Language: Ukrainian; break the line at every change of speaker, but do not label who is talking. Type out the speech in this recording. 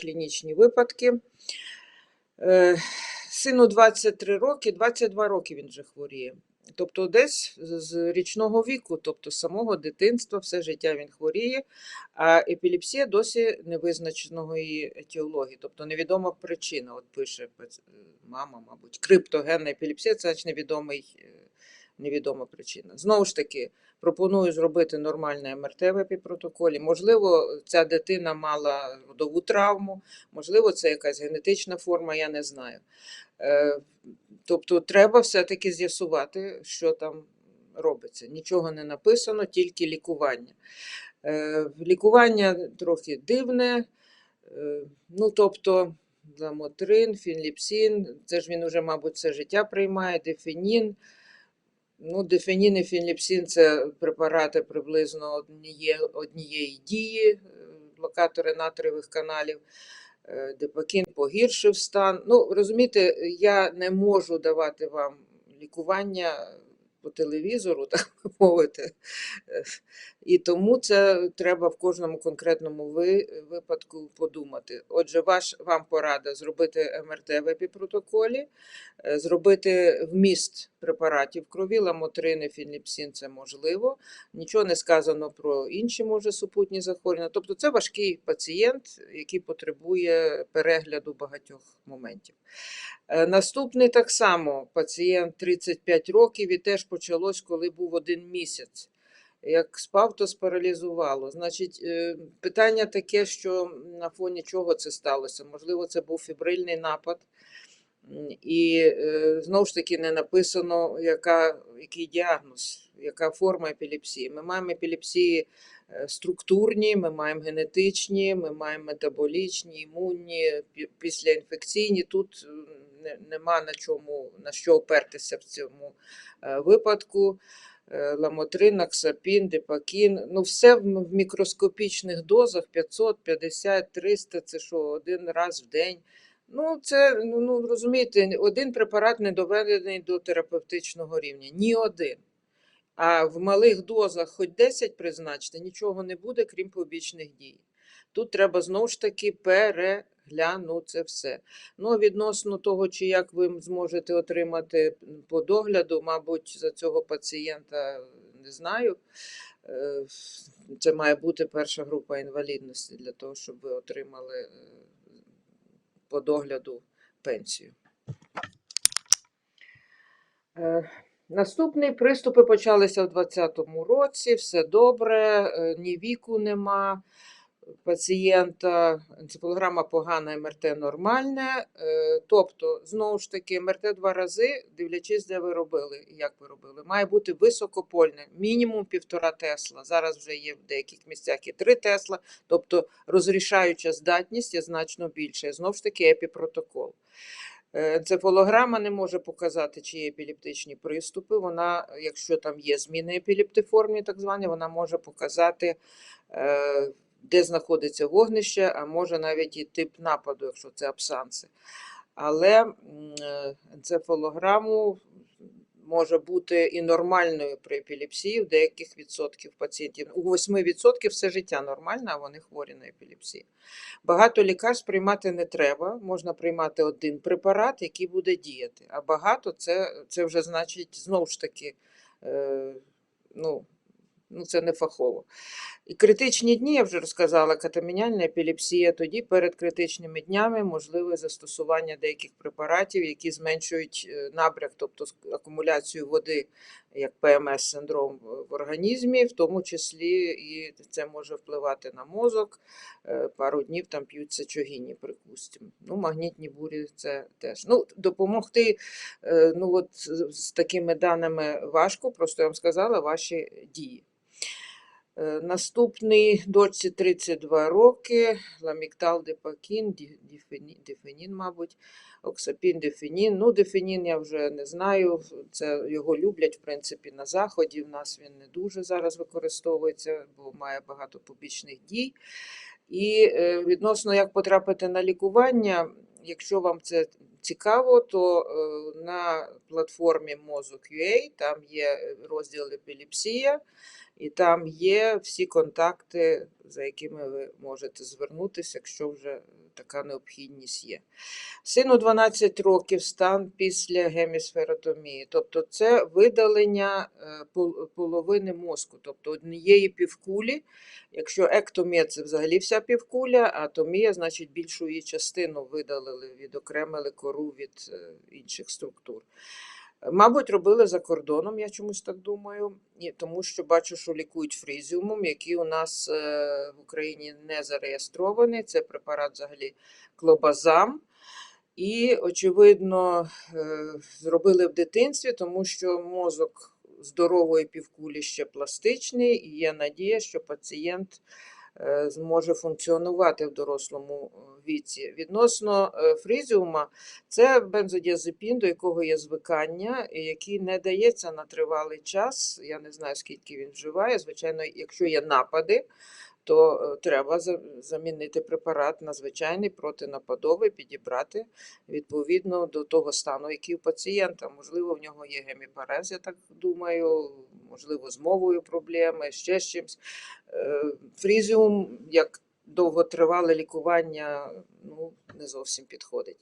клінічні випадки. Е, Сину 23 роки, 22 роки він вже хворіє. Тобто десь з- річного віку, тобто з самого дитинства, все життя він хворіє, а епілепсія досі невизначеного її етіології, тобто невідома причина. От пише мама, мабуть, криптогенна епілепсія це значить невідомий, е, невідома причина. Знову ж таки, пропоную зробити нормальне МРТ в епіпротоколі. Можливо, ця дитина мала родову травму, можливо, це якась генетична форма, я не знаю. Е, Тобто треба все-таки з'ясувати, що там робиться. Нічого не написано, тільки лікування. Е, Лікування трохи дивне. Е, Ну, тобто, ламотрин, фінліпсин, це ж він уже, мабуть, все життя приймає, дефенін. Ну, дефенін і фінліпсин це препарати приблизно одніє, однієї дії, е, блокатори натрієвих каналів. Е, Депакін погіршив стан. Ну, розумієте, я не можу давати вам лікування по телевізору, так би мовити. Е, І тому це треба в кожному конкретному ви- випадку подумати. Отже, ваш, вам порада зробити МРТ в епіпротоколі, зробити вміст препаратів крові, ламотрини, фінліпсин це можливо. Нічого не сказано про інші, може, супутні захворювання. Тобто це важкий пацієнт, який потребує перегляду багатьох моментів. Е, Наступний так само пацієнт 35 років і теж почалось, коли був один місяць. Як спав, то спаралізувало. Значить, е, питання таке, що на фоні чого це сталося? Можливо, це був фібрильний напад. І е, знову ж таки не написано, яка, який діагноз, яка форма епілепсії. Ми маємо епілепсії е, структурні, ми маємо генетичні, ми маємо метаболічні, імунні, пі- післяінфекційні. Тут нема на чому на що опертися в цьому е, випадку. Е, Ламотрин, аксапін, депакін. Ну, все в мікроскопічних дозах 500, 50, 300, це що, один раз в день. Ну, це, ну, ну, розумієте, один препарат не доведений до терапевтичного рівня. Ні один. А в малих дозах хоч 10 призначити, нічого не буде, крім побічних дій. Тут треба знову ж таки переглянути це все. Ну, відносно того, чи як ви зможете отримати по догляду, мабуть, за цього пацієнта не знаю. Е, Це має бути перша група інвалідності для того, щоб ви отримали е, по догляду пенсію. Е, Наступні приступи почалися в 2020 році, все добре, е, ні віку нема пацієнта, енцефалограма погана, МРТ нормальне. Е, Тобто, знову ж таки, МРТ два рази, дивлячись, де ви робили і як ви робили, має бути високопольне, мінімум півтора Тесла. Зараз вже є в деяких місцях і 3 Тесла, тобто розрішаюча здатність є значно більше. Знову ж таки, епіпротокол. Е, Енцефалограма не може показати, чи є епілептичні приступи. Вона, якщо там є зміни епілептиформні, так звані, вона може показати, е, де знаходиться вогнище, а може навіть і тип нападу, якщо це абсанси. Але е, енцефалограму може бути і нормальною при епілепсії в деяких відсотків пацієнтів. У 8% все життя нормально, а вони хворі на епілепсію. Багато лікарств приймати не треба. Можна приймати один препарат, який буде діяти. А багато це, це вже значить знову ж таки, е, ну, ну, це не фахово. І критичні дні, я вже розказала, катамініальна епілепсія, тоді перед критичними днями можливе застосування деяких препаратів, які зменшують е, набряк, тобто акумуляцію води, як ПМС-синдром в організмі, в тому числі і це може впливати на мозок. Е, Пару днів там п'ють сечогінні, припустимо. Ну, магнітні бурі це теж. Ну, допомогти е, ну, от, з такими даними важко, просто я вам сказала ваші дії. Е, Наступний дочці 32 роки, ламіктал, депакін, дифені- мабуть, оксапін, дифенін. Ну, дифенін я вже не знаю, це його люблять, в принципі, на заході. В нас він не дуже зараз використовується, бо має багато побічних дій. І е, відносно як потрапити на лікування, якщо вам це цікаво, то е, на платформі Мозок.ua там є розділ епілепсія, і там є всі контакти, за якими ви можете звернутися, якщо вже така необхідність є. Сину 12 років стан після гемісферотомії, тобто це видалення е, половини мозку, тобто однієї півкулі. Якщо ектомія це взагалі вся півкуля, а томія, значить більшу її частину видалили, відокремили кору від е, інших структур. Мабуть, робили за кордоном, я чомусь так думаю, і тому що бачу, що лікують фрізіумом, який у нас е, в Україні не зареєстрований. Це препарат взагалі клобазам. І, очевидно, е, зробили в дитинстві, тому що мозок здорової півкулі ще пластичний, і є надія, що пацієнт е, зможе функціонувати в дорослому е, віці. Відносно е, фрізіума, це бензодіазепін, до якого є звикання, який не дається на тривалий час. Я не знаю, скільки він вживає. Звичайно, якщо є напади, то е, треба за- замінити препарат на звичайний протинападовий, підібрати відповідно до того стану, який у пацієнта. Можливо, в нього є геміпарез, я так думаю, можливо, з мовою проблеми, ще з чимось. Е, Фрізіум, як довготривале лікування, ну, не зовсім підходить.